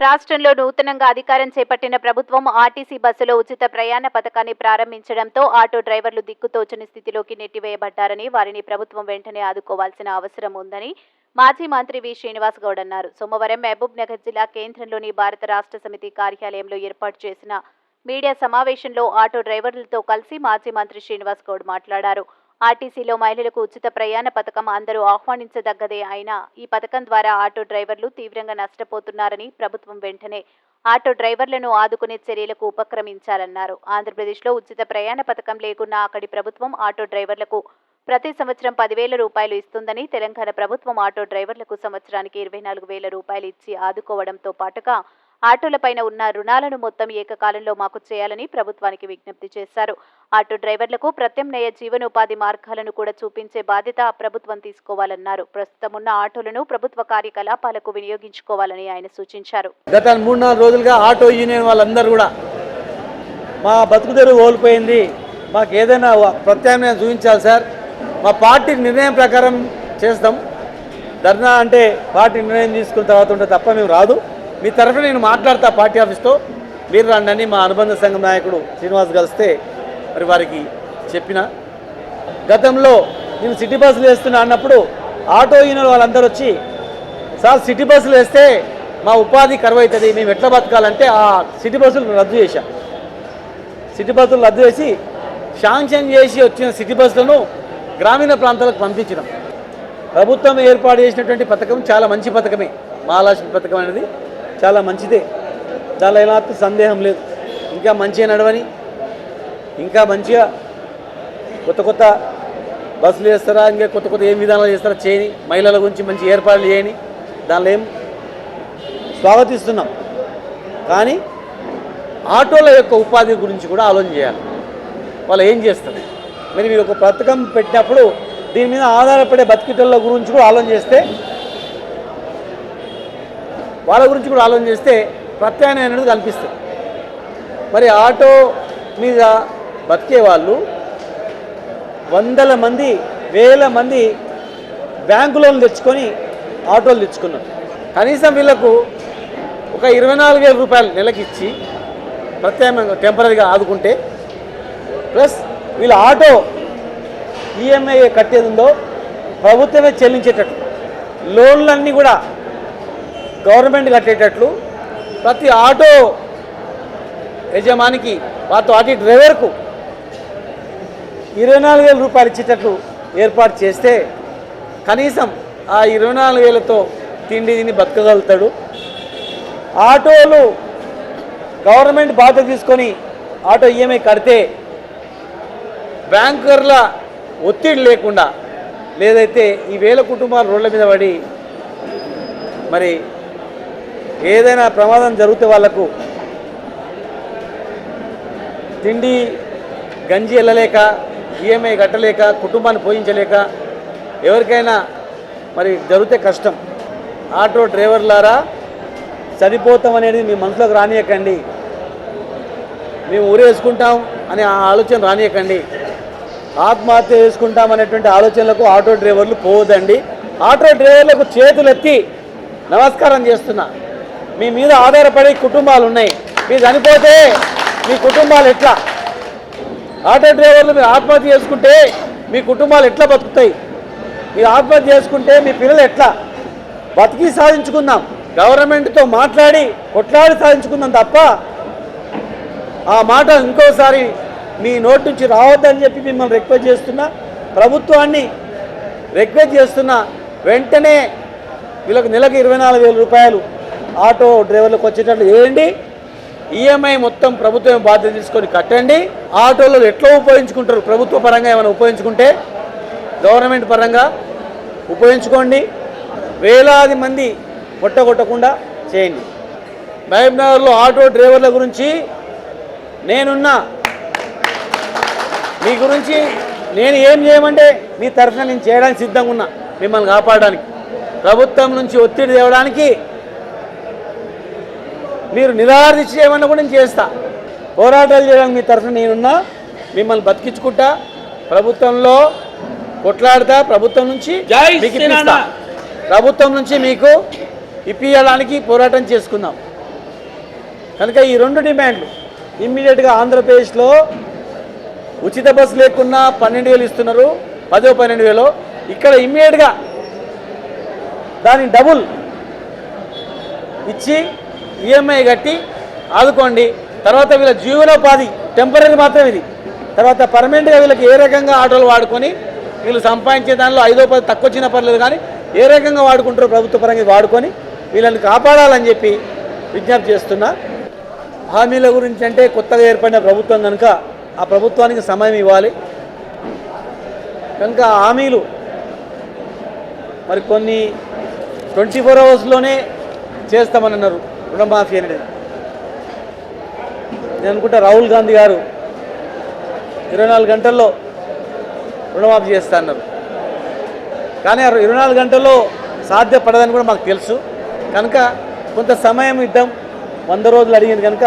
రాష్ట్రంలో నూతనంగా అధికారం చేపట్టిన ప్రభుత్వం ఆర్టీసీ బస్సులో ఉచిత ప్రయాణ పథకాన్ని ప్రారంభించడంతో ఆటో డ్రైవర్లు దిక్కుతోచని స్థితిలోకి నెట్టివేయబడ్డారని వారిని ప్రభుత్వం వెంటనే ఆదుకోవాల్సిన అవసరం ఉందని మాజీ మంత్రి వి. శ్రీనివాస్ గౌడ్ అన్నారు. సోమవారం మహబూబ్ నగర్ జిల్లా కేంద్రంలోని భారత రాష్ట్ర సమితి కార్యాలయంలో ఏర్పాటు చేసిన మీడియా సమావేశంలో ఆటో డ్రైవర్లతో కలిసి మాజీ మంత్రి శ్రీనివాస్ గౌడ్ మాట్లాడారు. ఆర్టీసీలో మహిళలకు ఉచిత ప్రయాణ పథకం అందరూ ఆహ్వానించదగ్గదే అయినా ఈ పథకం ద్వారా ఆటో డ్రైవర్లు తీవ్రంగా నష్టపోతున్నారని ప్రభుత్వం వెంటనే ఆటో డ్రైవర్లను ఆదుకునే చర్యలకు ఉపక్రమించాలన్నారు. ఆంధ్రప్రదేశ్లో ఉచిత ప్రయాణ పథకం లేకున్నా అక్కడి ప్రభుత్వం ఆటో డ్రైవర్లకు ప్రతి సంవత్సరం పదివేల రూపాయలు ఇస్తుందని తెలంగాణ ప్రభుత్వం ఆటో డ్రైవర్లకు సంవత్సరానికి ఇరవై నాలుగు వేల రూపాయలు ఇచ్చి ఆదుకోవడంతో పాటుగా ఆటోలపైన ఉన్న రుణాలను మొత్తం ఏకకాలంలో మాకు చేయాలని ప్రభుత్వానికి విజ్ఞప్తి చేశారు. ఆటో డ్రైవర్లకు ప్రత్యామ్నాయ జీవనోపాధి మార్గాలను కూడా చూపించే బాధ్యత ప్రభుత్వం తీసుకోవాలన్నారు. ప్రస్తుతం ఉన్న ఆటోలను ప్రభుత్వ కార్యకలాపాలకు వినియోగించుకోవాలని ఆయన సూచించారు. గత మూడు నాలుగు రోజులుగా ఆటో యూనియన్ వాళ్ళందరూ కూడా మా బతుకుదెరువు కోల్పోయింది. మాకు ఏదైనా ప్రత్యామ్నాయం చూపించాలి సార్. మా పార్టీ నిర్ణయం ప్రకారం చేస్తాం. ధర్నా అంటే పార్టీ నిర్ణయం తీసుకున్న తర్వాత ఉంటే తప్ప మేము రాదు. మీ తరఫున నేను మాట్లాడతా పార్టీ ఆఫీస్తో. మీరు రండి మా అనుబంధ సంఘం నాయకుడు శ్రీనివాస్ కలిస్తే మరి వారికి చెప్పిన. గతంలో నేను సిటీ బస్సులు వేస్తున్నా అన్నప్పుడు ఆటో యూనియన్ వాళ్ళందరూ వచ్చి సార్ సిటీ బస్సులు వేస్తే మా ఉపాధి కరువు అవుతుంది మేము ఎట్లా బతకాలంటే ఆ సిటీ బస్సులు రద్దు చేశాం. సిటీ బస్సులు రద్దు చేసి శాంక్షన్ చేసి వచ్చిన సిటీ బస్సులను గ్రామీణ ప్రాంతాలకు పంపించడం ప్రభుత్వం ఏర్పాటు చేసినటువంటి పథకం చాలా మంచి పథకమే మహాలక్ష్మి పథకం అనేది. చాలా మంచిదే. దానిలో ఎలాంటి సందేహం లేదు. ఇంకా మంచిగా నడవని ఇంకా మంచిగా కొత్త కొత్త బస్సులు చేస్తారా ఇంకా కొత్త కొత్త ఏం విధానాలు చేస్తారా చేయని మహిళల గురించి మంచి ఏర్పాట్లు చేయని దానిలో ఏం స్వాగతిస్తున్నాం. కానీ ఆటోల యొక్క ఉపాధి గురించి కూడా ఆలోచన చేయాలి. వాళ్ళు ఏం చేస్తారు? మరి మీరు ఒక పథకం పెట్టినప్పుడు దీని మీద ఆధారపడే బతికిటల గురించి కూడా ఆలోచన చేస్తే వాళ్ళ గురించి కూడా ఆలోచన చేస్తే ప్రత్యామ్నాయం అనేది కనిపిస్తుంది మరి ఆటో మీద బతికే వాళ్ళు వందల మంది వేల మంది బ్యాంకు లోన్లు తెచ్చుకొని ఆటోలు తెచ్చుకున్నారు. కనీసం వీళ్ళకు ఒక ఇరవై నాలుగు వేల రూపాయలు నెలకిచ్చి ప్రత్యామ్నాయంగా టెంపరీగా ఆదుకుంటే ప్లస్ వీళ్ళ ఆటో ఈఎంఐ కట్టేది ఉందో ప్రభుత్వమే చెల్లించేటట్టు. లోన్లన్నీ కూడా గవర్నమెంట్ కట్టేటట్లు ప్రతి ఆటో యజమానికి వాటి ఆటో డ్రైవర్కు ఇరవై నాలుగు వేల రూపాయలు ఇచ్చేటట్లు ఏర్పాటు చేస్తే కనీసం ఆ ఇరవై నాలుగు వేలతో తిండి తిని బతకగలుగుతాడు. ఆటోలు గవర్నమెంట్ బాధ్యత తీసుకొని ఆటో ఈఎంఐ కడితే బ్యాంకర్ల ఒత్తిడి లేకుండా లేదైతే ఈ వేల కుటుంబాలు రోడ్ల మీద పడి మరి ఏదైనా ప్రమాదం జరిగితే వాళ్ళకు తిండి గంజి వెళ్ళలేక ఈఎంఐ కట్టలేక కుటుంబాన్ని పోయించలేక ఎవరికైనా మరి జరిగితే కష్టం. ఆటో డ్రైవర్లారా చనిపోతాం అనేది మీ మనసులోకి రానియకండి. మేము ఊరేసుకుంటాం అనే ఆ ఆలోచన రానియకండి. ఆత్మహత్య చేసుకుంటాం అనేటువంటి ఆలోచనలకు ఆటో డ్రైవర్లు పోవద్దండి. ఆటో డ్రైవర్లకు చేతులెత్తి నమస్కారం చేస్తున్నా. మీ మీద ఆధారపడి కుటుంబాలు ఉన్నాయి మీరు చనిపోతే మీ కుటుంబాలు ఎట్లా? ఆటో డ్రైవర్లు మీరు ఆత్మహత్య చేసుకుంటే మీ కుటుంబాలు ఎట్లా బతుకుతాయి? మీరు ఆత్మహత్య చేసుకుంటే మీ పిల్లలు ఎట్లా? బతికి సాధించుకుందాం. గవర్నమెంట్తో మాట్లాడి కొట్లాడి సాధించుకుందాం తప్ప ఆ మాట ఇంకోసారి మీ నోటి నుంచి రావద్దని చెప్పి మిమ్మల్ని రిక్వెస్ట్ చేస్తున్నా. ప్రభుత్వాన్ని రిక్వెస్ట్ చేస్తున్నా. వెంటనే వీళ్ళకి నెలకు ఇరవై నాలుగు వేల రూపాయలు ఆటో డ్రైవర్లకు వచ్చేటట్లు చేయండి. ఈఎంఐ మొత్తం ప్రభుత్వం బాధ్యత తీసుకొని కట్టండి. ఆటోలు ఎట్లా ఉపయోగించుకుంటారు? ప్రభుత్వ పరంగా ఏమైనా ఉపయోగించుకుంటే గవర్నమెంట్ పరంగా ఉపయోగించుకోండి. వేలాది మంది కొట్టగొట్టకుండా చేయండి. మహబూబ్నగర్లో ఆటో డ్రైవర్ల గురించి నేనున్నా మీ గురించి నేను ఏం చేయమంటే మీ తరఫున నేను చేయడానికి సిద్ధంగా ఉన్నా మిమ్మల్ని కాపాడడానికి. ప్రభుత్వం నుంచి ఒత్తిడి తేవడానికి మీరు నిరాదీక్ష చేయమన్నా కూడా నేను చేస్తా పోరాటాలు చేయడానికి మీ తరఫున నేనున్నా మిమ్మల్ని బతికించుకుంటా ప్రభుత్వంలో కొట్లాడతా ప్రభుత్వం నుంచి మీకు. ఇప్పిస్తా. ప్రభుత్వం నుంచి మీకు ఇప్పించడానికి పోరాటం చేసుకుందాం కనుక ఈ రెండు డిమాండ్లు ఇమ్మీడియట్గా ఆంధ్రప్రదేశ్లో ఉచిత బస్సు లేకున్నా పన్నెండు వేలు ఇస్తున్నారు పదో పన్నెండు వేలు ఇక్కడ ఇమ్మీడియట్గా దాని డబుల్ ఇచ్చి ఈఎంఐ కట్టి ఆదుకోండి. తర్వాత వీళ్ళ జీవనోపాధి టెంపరీ మాత్రం ఇది. తర్వాత పర్మనెంట్గా వీళ్ళకి ఏ రకంగా ఆటోలు వాడుకొని వీళ్ళు సంపాదించే దానిలో ఐదో పది తక్కువ చిన్న పర్లేదు కానీ ఏ రకంగా వాడుకుంటారో ప్రభుత్వ పరంగా వాడుకొని వీళ్ళని కాపాడాలని చెప్పి విజ్ఞప్తి చేస్తున్నా. హామీల గురించి అంటే కొత్తగా ఏర్పడిన ప్రభుత్వం కనుక ఆ ప్రభుత్వానికి సమయం ఇవ్వాలి. కనుక హామీలు మరి కొన్ని ట్వంటీ ఫోర్ అవర్స్లోనే చేస్తామని అన్నారు. రుణమాఫీ అనేది నేను అనుకుంటా రాహుల్ గాంధీ గారు ఇరవై నాలుగు గంటల్లో రుణమాఫీ చేస్తా అన్నారు. కానీ ఇరవై నాలుగు గంటల్లో సాధ్యపడదని కూడా మాకు తెలుసు. కనుక కొంత సమయం ఇద్దాం. వంద రోజులు అడిగింది కనుక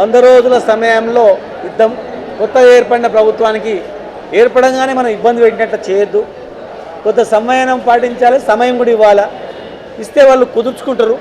వంద రోజుల సమయంలో ఇద్దాం. కొత్తగా ఏర్పడిన ప్రభుత్వానికి ఏర్పడంగానే మనం ఇబ్బంది పెట్టినట్లు చేయొద్దు. కొంత సమయం పాటించాలి సమయం కూడా ఇవ్వాలా? ఇస్తే వాళ్ళు కుదుర్చుకుంటారు.